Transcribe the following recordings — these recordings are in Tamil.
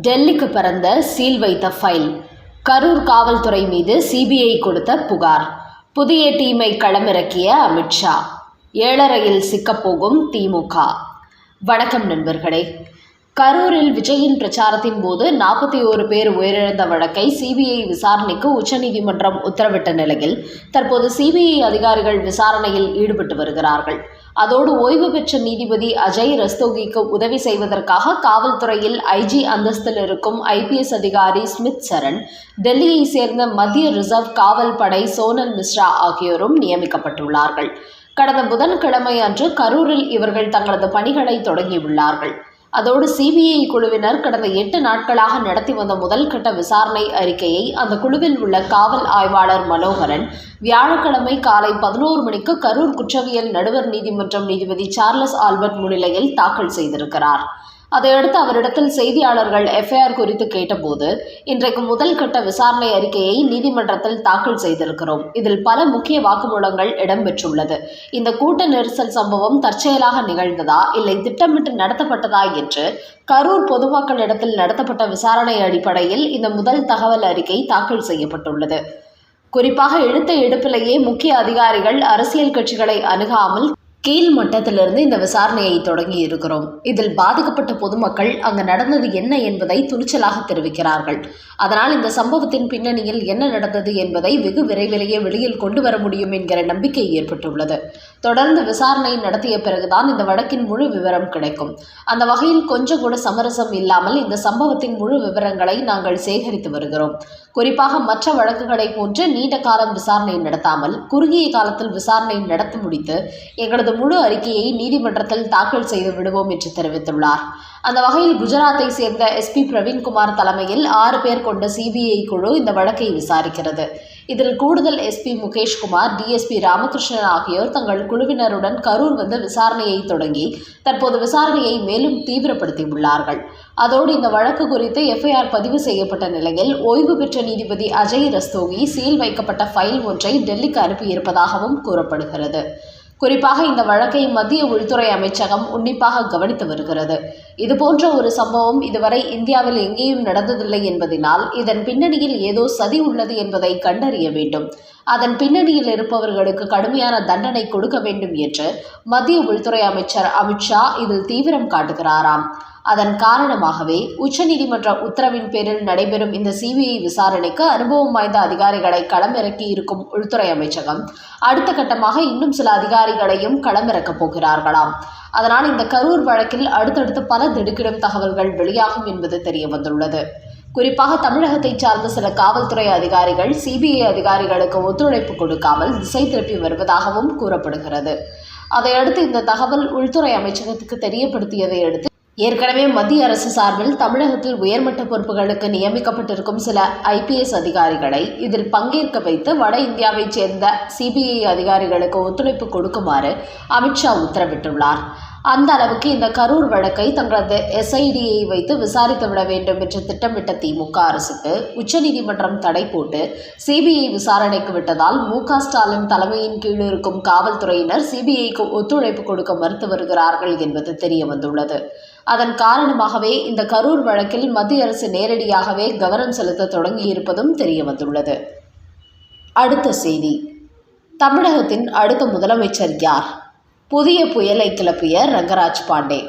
டெல்லிக்கு பறந்த சீல் வைத்த ஃபைல். கரூர் காவல்துறை மீது சிபிஐ கொடுத்த புகார். புதிய டீமை களமிறக்கிய அமித்ஷா ஏழரையில் சிக்கப்போகும் திமுக. வணக்கம் நண்பர்களே. கரூரில் விஜயின் பிரச்சாரத்தின் போது நாற்பத்தி ஓரு பேர் உயிரிழந்த வழக்கை சிபிஐ விசாரணைக்கு உச்சநீதிமன்றம் உத்தரவிட்ட நிலையில் தற்போது சிபிஐ அதிகாரிகள் விசாரணையில் ஈடுபட்டு வருகிறார்கள். அதோடு ஓய்வு பெற்ற நீதிபதி அஜய் ரஸ்தோகிக்கு உதவி செய்வதற்காக காவல்துறையில் ஐஜி அந்தஸ்தில் இருக்கும் ஐபிஎஸ் அதிகாரி ஸ்மித் சரண் டெல்லியை சேர்ந்த மத்திய ரிசர்வ் காவல் படை சோனல் மிஸ்ரா ஆகியோரும் நியமிக்கப்பட்டுள்ளார்கள். கடந்த புதன்கிழமை அன்று கரூரில் இவர்கள் தங்களது பணிகளை தொடங்கியுள்ளார்கள். அதோடு சிபிஐ குழுவினர் கடந்த எட்டு நாட்களாக நடத்தி வந்த முதல் கட்ட விசாரணை அறிக்கையை அந்த குழுவில் உள்ள காவல் ஆய்வாளர் மனோகரன் வியாழக்கிழமை காலை பதினோரு மணிக்கு கரூர் குற்றவியல் நடுவர் நீதிமன்றம் நீதிபதி சார்லஸ் ஆல்பர்ட் முன்னிலையில் தாக்கல் செய்திருக்கிறார். அதையடுத்து அவரிடத்தில் செய்தியாளர்கள் எஃப்ஐஆர் குறித்து கேட்டபோது இன்றைக்கு முதல் கட்ட விசாரணை அறிக்கையை நீதிமன்றத்தில் தாக்கல் செய்திருக்கிறோம். இதில் பல முக்கிய வாக்குமூலங்கள் இடம்பெற்றுள்ளது. இந்த கூட்ட நெரிசல் சம்பவம் தற்செயலாக நிகழ்ந்ததா இல்லை திட்டமிட்டு நடத்தப்பட்டதா என்று கரூர் பொதுமக்களிடத்தில் நடத்தப்பட்ட விசாரணை அடிப்படையில் இந்த முதல் தகவல் அறிக்கை தாக்கல் செய்யப்பட்டுள்ளது. குறிப்பாக எடுத்த எடுப்பிலேயே முக்கிய அதிகாரிகள் அரசியல் கட்சிகளை அணுகாமல் கீழ் மட்டத்திலிருந்து இந்த விசாரணையை தொடங்கி இருக்கிறோம். இதில் பாதிக்கப்பட்ட பொதுமக்கள் அங்கு நடந்தது என்ன என்பதை துணிச்சலாக தெரிவிக்கிறார்கள். அதனால் இந்த சம்பவத்தின் பின்னணியில் என்ன நடந்தது என்பதை வெகு விரைவிலேயே வெளியில் கொண்டு வர முடியும் என்கிற நம்பிக்கை ஏற்பட்டுள்ளது. தொடர்ந்து விசாரணை நடத்திய பிறகுதான் இந்த வழக்கின் முழு விவரம் கிடைக்கும். அந்த வகையில் கொஞ்சம் கூட சமரசம் இல்லாமல் இந்த சம்பவத்தின் முழு விவரங்களை நாங்கள் சேகரித்து வருகிறோம். குறிப்பாக மற்ற வழக்குகளை போன்று நீண்ட காலம் விசாரணை நடத்தாமல் குறுகிய காலத்தில் விசாரணை நடத்தி முடித்து எங்களது முழு அறிக்கையை நீதிமன்றத்தில் தாக்கல் செய்து விடுவோம் என்று தெரிவித்துள்ளார். அந்த வகையில் குஜராத்தை சேர்ந்த எஸ்பி பிரவீன்குமார் தலைமையில் ஆறு பேர் கொண்ட சிபிஐ குழு இந்த வழக்கை விசாரிக்கிறது. இதில் கூடுதல் எஸ்பி முகேஷ்குமார் டிஎஸ்பி ராமகிருஷ்ணன் ஆகியோர் தங்கள் குழுவினருடன் கரூர் வந்து விசாரணையை தொடங்கி தற்போது விசாரணையை மேலும் தீவிரப்படுத்தியுள்ளார்கள். அதோடு இந்த வழக்கு குறித்து எஃப்ஐஆர் பதிவு செய்யப்பட்ட நிலையில் ஓய்வு பெற்ற நீதிபதி அஜய் ரஸ்தோகி சீல் வைக்கப்பட்ட ஃபைல் ஒன்றை டெல்லிக்கு அனுப்பியிருப்பதாகவும் கூறப்படுகிறது. குறிப்பாக இந்த வழக்கை மத்திய உள்துறை அமைச்சகம் உன்னிப்பாக கவனித்து வருகிறது. இதுபோன்ற ஒரு சம்பவம் இதுவரை இந்தியாவில் எங்கேயும் நடந்ததில்லை என்பதனால் இதன் பின்னணியில் ஏதோ சதி உள்ளது என்பதை கண்டறிய வேண்டும். அதன் பின்னணியில் இருப்பவர்களுக்கு கடுமையான தண்டனை கொடுக்க வேண்டும் என்று மத்திய உள்துறை அமைச்சர் அமித்ஷா இதில் தீவிரம் காட்டுகிறாராம். அதன் காரணமாகவே உச்சநீதிமன்ற உத்தரவின் பேரில் நடைபெறும் இந்த சிபிஐ விசாரணைக்கு அனுபவம் வாய்ந்த அதிகாரிகளை களமிறக்கி இருக்கும் உள்துறை அமைச்சகம் அடுத்த கட்டமாக இன்னும் சில அதிகாரிகளையும் களமிறக்கப் போகிறார்களாம். அதனால் இந்த கரூர் வழக்கில் அடுத்தடுத்து பல திடுக்கிடும் தகவல்கள் வெளியாகும் என்பது தெரிய வந்துள்ளது குறிப்பாக தமிழகத்தைச் சார்ந்த சில காவல்துறை அதிகாரிகள் சிபிஐ அதிகாரிகளுக்கு ஒத்துழைப்பு கொடுக்காமல் திசை திருப்பி வருவதாகவும் கூறப்படுகிறது. அதையடுத்து இந்த தகவல் உள்துறை அமைச்சகத்துக்கு தெரியப்படுத்தியதை அடுத்து ஏற்கனவே மத்திய அரசு சார்பில் தமிழகத்தில் உயர்மட்ட பொறுப்புகளுக்கு நியமிக்கப்பட்டிருக்கும் சில ஐபிஎஸ் அதிகாரிகளை இதில் பங்கேற்க வைத்து வட இந்தியாவைச் சேர்ந்த சிபிஐ அதிகாரிகளுக்கு ஒத்துழைப்பு கொடுக்குமாறு அமித்ஷா உத்தரவிட்டுள்ளார். அந்த அளவுக்கு இந்த கரூர் வழக்கை தங்களது எஸ்ஐடியை வைத்து விசாரித்து விட வேண்டும் என்று திட்டமிட்ட திமுக அரசுக்கு உச்சநீதிமன்றம் தடை போட்டு சிபிஐ விசாரணைக்கு விட்டதால் மு க ஸ்டாலின் தலைமையின் கீழ் இருக்கும் காவல்துறையினர் சிபிஐக்கு ஒத்துழைப்பு கொடுக்க மறுத்து வருகிறார்கள் என்பது தெரிய வந்துள்ளது. அதன் காரணமாகவே இந்த கரூர் வழக்கில் மத்திய அரசு நேரடியாகவே கவனம் செலுத்த தொடங்கியிருப்பதும் தெரிய வந்துள்ளது அடுத்த செய்தி. தமிழகத்தின் அடுத்த முதலமைச்சர் யார்? புதிய புயலை கிளப்பிய ரங்கராஜ் பாண்டே.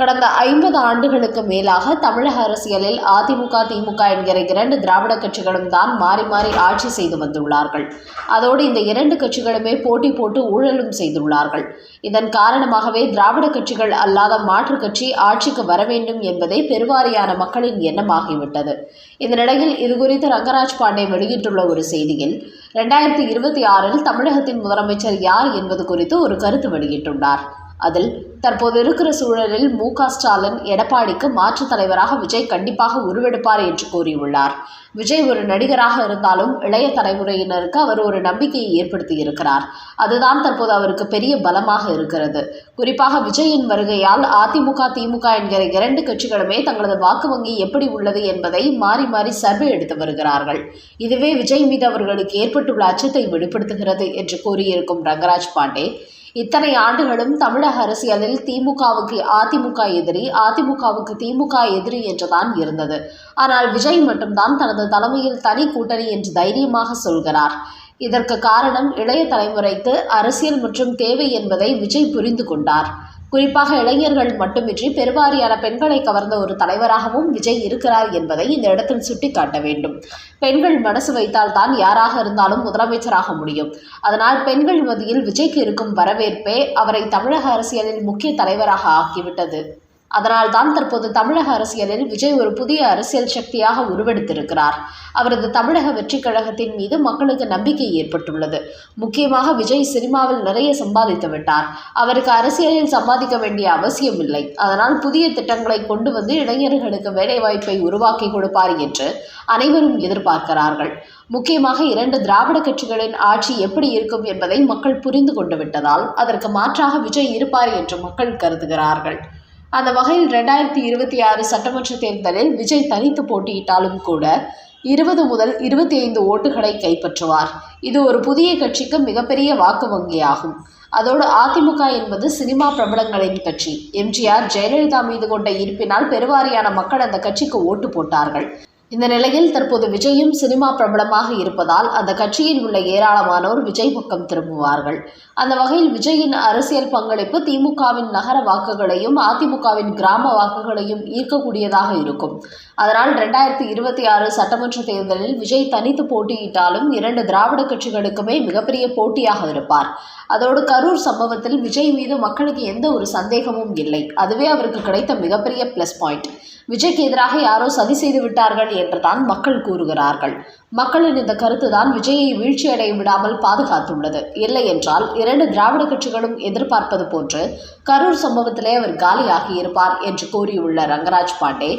கடந்த ஐம்பது ஆண்டுகளுக்கு மேலாக தமிழக அரசியலில் அதிமுக திமுக என்கிற இரண்டு திராவிட கட்சிகளும் தான் மாறி மாறி ஆட்சி செய்து வந்துள்ளார்கள். அதோடு இந்த இரண்டு கட்சிகளுமே போட்டி போட்டு ஊழலும் செய்துள்ளார்கள். இதன் காரணமாகவே திராவிட கட்சிகள் அல்லாத மாற்றுக் கட்சி ஆட்சிக்கு வர வேண்டும் என்பதே பெருவாரியான மக்களின் எண்ணமாகிவிட்டது. இந்த நிலையில் இதுகுறித்து ரங்கராஜ் பாண்டே வெளியிட்டுள்ள ஒரு செய்தியில் ரெண்டாயிரத்தி இருபத்தி ஆறில் தமிழகத்தின் முதலமைச்சர் யார் என்பது குறித்து ஒரு கருத்து வெளியிட்டுள்ளார். அதில் தற்போது இருக்கிற சூழலில் மு க ஸ்டாலின் எடப்பாடிக்கு மாற்றுத் தலைவராக விஜய் கண்டிப்பாக உருவெடுப்பார் என்று கூறியுள்ளார். விஜய் ஒரு நடிகராக இருந்தாலும் இளைய தலைமுறையினருக்கு அவர் ஒரு நம்பிக்கையை ஏற்படுத்தி இருக்கிறார். அதுதான் தற்போது அவருக்கு பெரிய பலமாக இருக்கிறது. குறிப்பாக விஜயின் வருகையால் அதிமுக திமுக என்கிற இரண்டு கட்சிகளுமே தங்களது வாக்கு வங்கி எப்படி உள்ளது என்பதை மாறி மாறி சர்வே எடுத்து வருகிறார்கள். இதுவே விஜய் மீது அவர்களுக்கு ஏற்பட்டுள்ள அச்சத்தை வெளிப்படுத்துகிறது என்று கூறியிருக்கும் ரங்கராஜ் பாண்டே. இத்தனை ஆண்டுகளும் தமிழக அரசியலில் திமுகவுக்கு அதிமுக எதிரி அதிமுகவுக்கு திமுக எதிரி என்றுதான் இருந்தது. ஆனால் விஜய் மட்டும்தான் தனது தலைமையில் தனி கூட்டணி என்று தைரியமாக சொல்கிறார். இதற்கு காரணம் இளைய தலைமுறைக்கு அரசியல் மற்றும் தேவை என்பதை விஜய் புரிந்து கொண்டார். குறிப்பாக இளைஞர்கள் மட்டுமின்றி பெருவாரியான பெண்களை கவர்ந்த ஒரு தலைவராகவும் விஜய் இருக்கிறார் என்பதை இந்த இடத்தில் சுட்டிக்காட்ட வேண்டும். பெண்கள் மனசு வைத்தால் தான் யாராக இருந்தாலும் முதலமைச்சராக முடியும். அதனால் பெண்கள் மத்தியில் விஜய்க்கு இருக்கும் வரவேற்பே அவரை தமிழக அரசியலில் முக்கிய தலைவராக ஆக்கிவிட்டது. அதனால் தான் தற்போது தமிழக அரசியலில் விஜய் ஒரு புதிய அரசியல் சக்தியாக உருவெடுத்திருக்கிறார். அவரது தமிழக வெற்றி கழகத்தின் மீது மக்களுக்கு நம்பிக்கை ஏற்பட்டுள்ளது. முக்கியமாக விஜய் சினிமாவில் நிறைய சம்பாதித்து விட்டார். அவருக்கு அரசியலில் சம்பாதிக்க வேண்டிய அவசியம் இல்லை. அதனால் புதிய திட்டங்களை கொண்டு வந்து இளைஞர்களுக்கு வேலைவாய்ப்பை உருவாக்கி கொடுப்பார் என்று அனைவரும் எதிர்பார்க்கிறார்கள். முக்கியமாக இரண்டு திராவிட கட்சிகளின் ஆட்சி எப்படி இருக்கும் என்பதை மக்கள் புரிந்து கொண்டு விட்டதால் அதற்கு மாற்றாக விஜய் இருப்பார் என்று மக்கள் கருதுகிறார்கள். அந்த வகையில் ரெண்டாயிரத்தி இருபத்தி ஆறு சட்டமன்ற தேர்தலில் விஜய் தனித்து போட்டியிட்டாலும் கூட இருபது முதல் இருபத்தி ஐந்து ஓட்டுகளை கைப்பற்றுவார். இது ஒரு புதிய கட்சிக்கு மிகப்பெரிய வாக்கு வங்கியாகும். அதோடு அதிமுக என்பது சினிமா பிரபலங்களின் கட்சி. எம்ஜிஆர் ஜெயலலிதா மீது கொண்ட ஈர்ப்பினால் பெருவாரியான மக்கள் அந்த கட்சிக்கு ஓட்டு போட்டார்கள். இந்த நிலையில் தற்போது விஜயும் சினிமா பிரபலமாக இருப்பதால் அந்த கட்சியில் உள்ள ஏராளமானோர் விஜய் பக்கம் திரும்புவார்கள். அந்த வகையில் விஜயின் அரசியல் பங்களிப்பு திமுகவின் நகர வாக்குகளையும் அதிமுகவின் கிராம வாக்குகளையும் ஈர்க்கக்கூடியதாக இருக்கும். அதனால் ரெண்டாயிரத்தி இருபத்தி ஆறு சட்டமன்ற தேர்தலில் விஜய் தனித்து போட்டியிட்டாலும் இரண்டு திராவிட கட்சிகளுக்குமே மிகப்பெரிய போட்டியாக இருப்பார். அதோடு கரூர் சம்பவத்தில் விஜய் மீது மக்களுக்கு எந்த ஒரு சந்தேகமும் இல்லை. அதுவே அவருக்கு கிடைத்த மிகப்பெரிய ப்ளஸ் பாயிண்ட் விஜய்க்கு எதிராக யாரோ சதி செய்து விட்டார்கள் என்றுதான் மக்கள் கூறுகிறார்கள். மக்களின் இந்த கருத்து தான் விஜயை வீழ்ச்சியடைய விடாமல் பாதுகாத்துள்ளது. இல்லை என்றால் இரண்டு திராவிட கட்சிகளும் எதிர்பார்ப்பது போன்று கரூர் சம்பவத்திலே அவர் காலியாகி இருப்பார் என்று கூறியுள்ள ரங்கராஜ் பாண்டே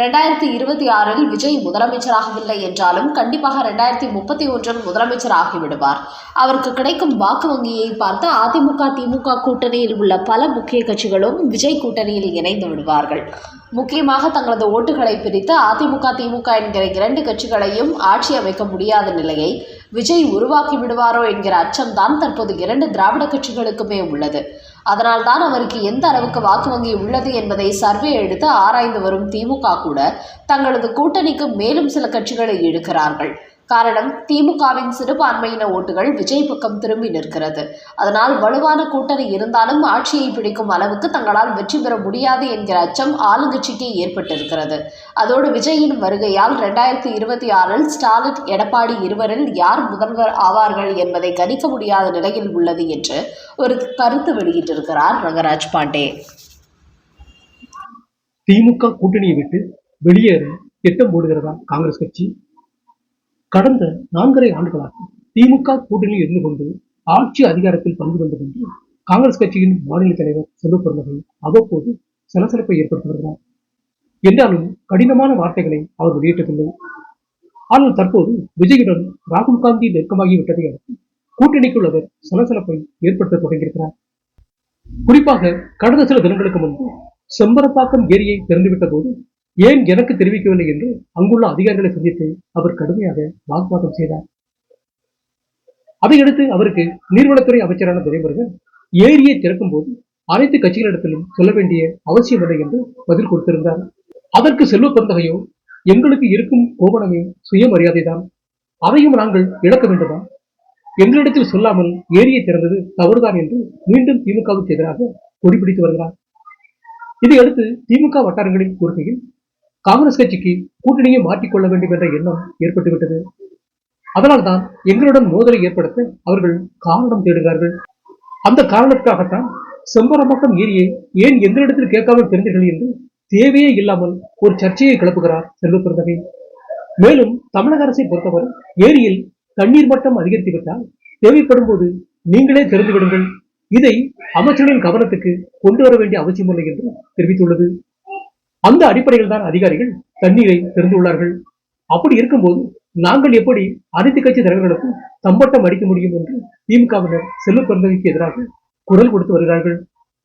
ரெண்டாயிரத்தி இருபத்தி ஆறில் விஜய் முதலமைச்சராகவில்லை என்றாலும் கண்டிப்பாக ரெண்டாயிரத்தி முப்பத்தி ஒன்றில் முதலமைச்சர் ஆகிவிடுவார் அவருக்கு கிடைக்கும் வாக்கு வங்கியை பார்த்து அதிமுக திமுக கூட்டணியில் உள்ள பல முக்கிய கட்சிகளும் விஜய் கூட்டணியில் இணைந்து விடுவார்கள். முக்கியமாக தங்களது ஓட்டுகளை பிரித்து அதிமுக திமுக என்கிற இரண்டு கட்சிகளையும் ஆட்சி அமைக்க முடியாத நிலையை விஜய் உருவாக்கி விடுவாரோ என்கிற அச்சம்தான் தற்போது இரண்டு திராவிட கட்சிகளுக்குமே உள்ளது. அதனால்தான் அவருக்கு எந்த அளவுக்கு வாக்கு வங்கி உள்ளது என்பதை சர்வே எடுத்து ஆராய்ந்து வரும் திமுக கூட தங்களது கூட்டணிக்கு மேலும் சில கட்சிகளை இழுக்கிறார்கள் காரணம் திமுகவின் சிறுபான்மையின ஓட்டுகள் விஜய் பக்கம் திரும்பி நிற்கிறது. அதனால் வலுவான கூட்டணி இருந்தாலும் ஆட்சியை பிடிக்கும் அளவுக்கு தங்களால் வெற்றி பெற முடியாது என்கிற அச்சம் ஆளுங்கட்சிக்கே ஏற்பட்டிருக்கிறது. அதோடு விஜயின் வருகையால் ரெண்டாயிரத்தி இருபத்தி ஆறில் ஸ்டாலின் எடப்பாடி இருவரில் யார் முதல்வர் ஆவார்கள் என்பதை கணிக்க முடியாத நிலையில் உள்ளது என்று ஒரு கருத்து வெளியிட்டிருக்கிறார் ரங்கராஜ் பாண்டே. திமுக கூட்டணியை விட்டு வெளியேற திட்டம் போடுகிறதா காங்கிரஸ் கட்சி? கடந்த நான்கரை ஆண்டுகளாக திமுக கூட்டணியில் இருந்து கொண்டு ஆட்சி அதிகாரத்தில் பங்கு கொண்டு கொண்டு காங்கிரஸ் கட்சியின் மாநில தலைவர் செல்வ அவ்வப்போது சலசலப்பை ஏற்படுத்தி வருகிறார். என்றாலும் கடினமான வார்த்தைகளை அவர் வெளியிட்டதில்லை. ஆனால் தற்போது விஜயுடன் ராகுல் காந்தி நெருக்கமாகிவிட்டதை அடுத்து கூட்டணிக்குள் அவர் சலசலப்பை ஏற்படுத்த தொடங்கியிருக்கிறார். குறிப்பாக கடந்த சில தினங்களுக்கு முன்பு செம்பரப்பாக்கம் ஏரியை திறந்துவிட்ட போது ஏன் எனக்கு தெரிவிக்கவில்லை என்று அங்குள்ள அதிகாரிகளை சந்தித்து அவர் கடுமையாக வாக்குவாதம் செய்தார். அதையடுத்து அவருக்கு நீர்வளத்துறை அமைச்சரான துரைமுருகன் ஏரியை திறக்கும் போது அனைத்து கட்சிகளிடத்திலும் சொல்ல வேண்டிய அவசியமில்லை என்று பதில் கொடுத்திருந்தார். அதற்கு செல்வ பெருந்தகையோ எங்களுக்கு இருக்கும் கோபனமே சுயமரியாதைதான். அதையும் நாங்கள் இழக்க வேண்டுமா? எங்களிடத்தில் சொல்லாமல் ஏரியை திறந்தது தவறுதான் என்று மீண்டும் திமுகவுக்கு எதிராக கொடிபிடித்து வருகிறார். இதையடுத்து திமுக வட்டாரங்களின் கோரிக்கையில் காங்கிரஸ் கட்சிக்கு கூட்டணியை மாற்றிக்கொள்ள வேண்டும் என்ற எண்ணம் ஏற்பட்டுவிட்டது. அதனால்தான் எங்களுடன் மோதலை ஏற்படுத்த அவர்கள் காரணம் தேடுகிறார்கள். அந்த காரணத்துக்காகத்தான் செம்பரமக்கம் ஏரியை ஏன் எந்த இடத்தில் கேட்காமல் தெரிந்தீர்கள் என்று தேவையே இல்லாமல் ஒரு சர்ச்சையை கிளப்புகிறார் செல்வ பிறந்தகை மேலும் தமிழக அரசை பொறுத்தவரை ஏரியில் தண்ணீர் மட்டம் அதிகரித்துவிட்டால் தேவைப்படும் போது நீங்களே தெரிந்துவிடுங்கள் இதை அமைச்சர்களின் கவனத்துக்கு கொண்டு வர வேண்டிய அவசியமில்லை என்று தெரிவித்துள்ளது. அந்த அடிப்படையில் தான் அதிகாரிகள் தண்ணீரை திறந்துள்ளார்கள். அப்படி இருக்கும்போது நாங்கள் எப்படி அனைத்து கட்சி தலைவர்களுக்கும் தம்பட்டம் அடிக்க முடியும் என்று திமுகவினர் செல்வ பிறந்தவைக்கு எதிராக குரல் கொடுத்து வருகிறார்கள்.